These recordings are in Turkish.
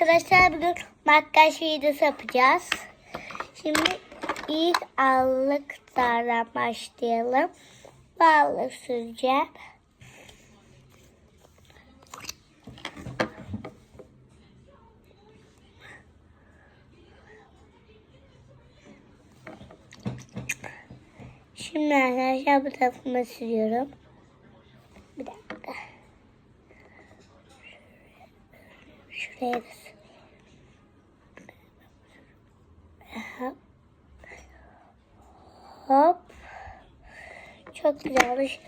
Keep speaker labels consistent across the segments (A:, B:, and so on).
A: Arkadaşlar bugün makyaj videosu yapacağız. Şimdi ilk allıklardan başlayalım. Bağlı süreceğim. Şimdi arkadaşlar bu tarafıma sürüyorum. Bir dakika. Şuraya da sür. Güzelmiş.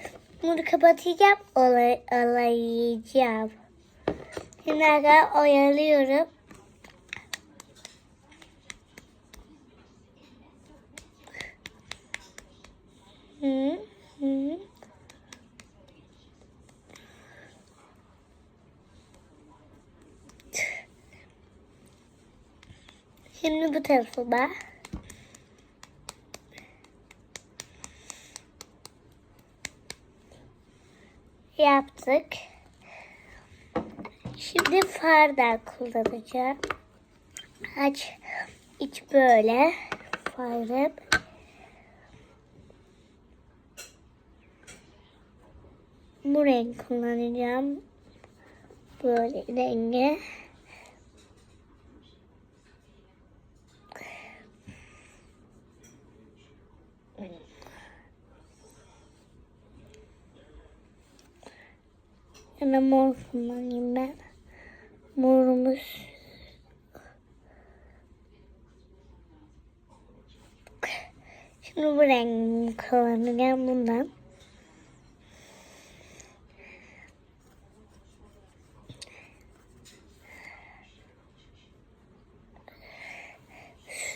A: Bunu kapatacağım. Olay, olayacağım. Şimdi arkadaşlar oyalıyorum. Hı, hı. Şimdi bu tarafıma. Yaptık. Şimdi fardan kullanacağım. Aç iç böyle farım. Bu renk kullanacağım. Böyle rengi. Yana mor kullanayım ben. Morumuz. Şimdi bu rengi kullanacağım bundan.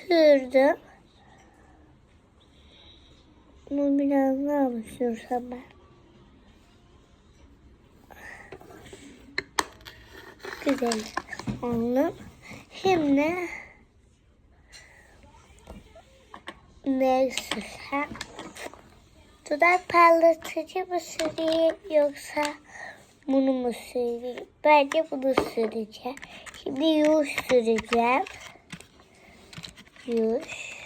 A: Sürdüm. Bunu biraz daha mı sürsem ben? Güzel oldu. Şimdi ne sürsem? Dudak parlatıcı mı süreyim yoksa bunu mu süreyim? Bence bunu süreceğim. Şimdi yuş süreceğim. Yuş.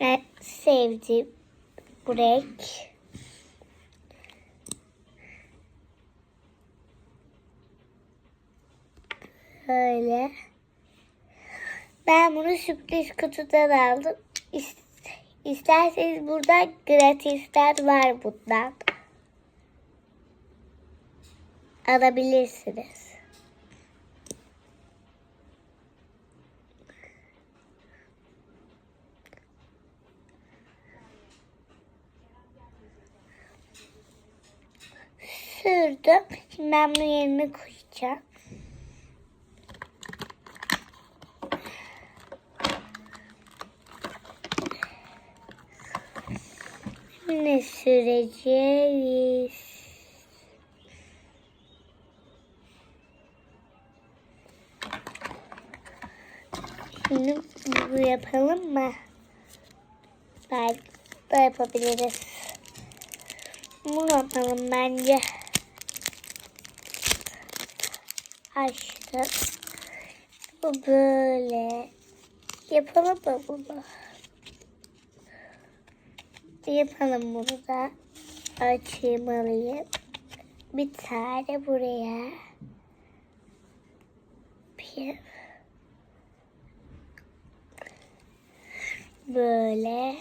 A: Ben sevdim bu renk. Böyle. Ben bunu sürpriz kutudan aldım. İs- İsterseniz burada gratisler var bundan. Alabilirsiniz. Sürdüm. Şimdi ben bunu yerine koyacağım. Ne süreceğiz? Şimdi bu yapalım mı? Belki da yapabiliriz. Bunu yapalım bence. Açtım. Bu böyle. Yapalım mı bunu? Yapalım bunu da. Açayım alayım. Bir tane buraya. Bir. Böyle.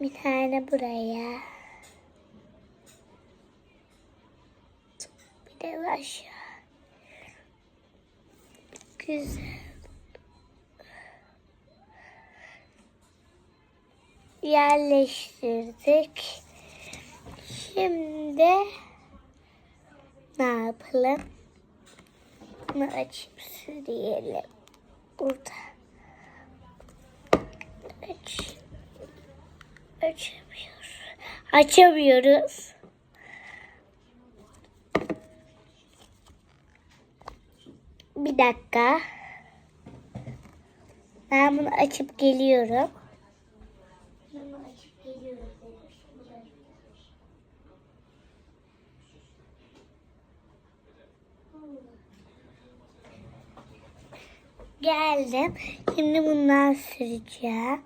A: Bir tane buraya. Bir de aşağı. Güzel. Yerleştirdik. Şimdi ne yapalım? Bunu açıp sürüyelim. Burada. Aç. Açamıyoruz. Açamıyoruz. Bir dakika. Ben. Bunu açıp geliyorum. Geldim. Şimdi bundan süreceğim.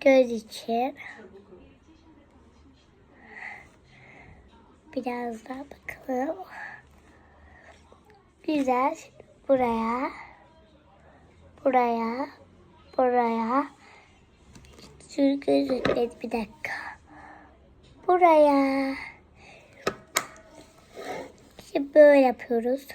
A: Göz için. Biraz daha bakalım. Güzel. Buraya. Buraya. Buraya. Şu gözükleri bir dakika. Buraya. İşte böyle yapıyoruz.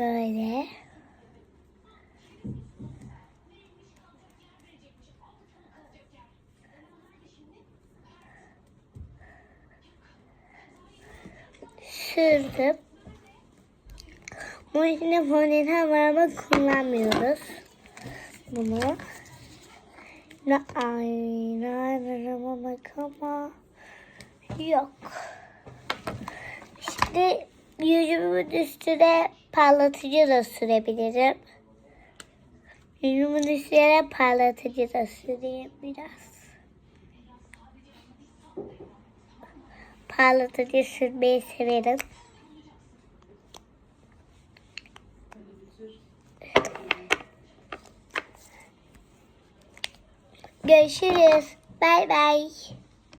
A: Böyle. Sürdüm. Bunun içinde fondöten var ama kullanmıyoruz. Bunu. Ne aynalarıma bak ama yok. Şimdi yüzümün üstüne parlatıcı da sürebilirim. Yüzümün üstüne parlatıcı da süreyim biraz. Parlatıcı sürmeyi severim. Görüşürüz. Bay bay.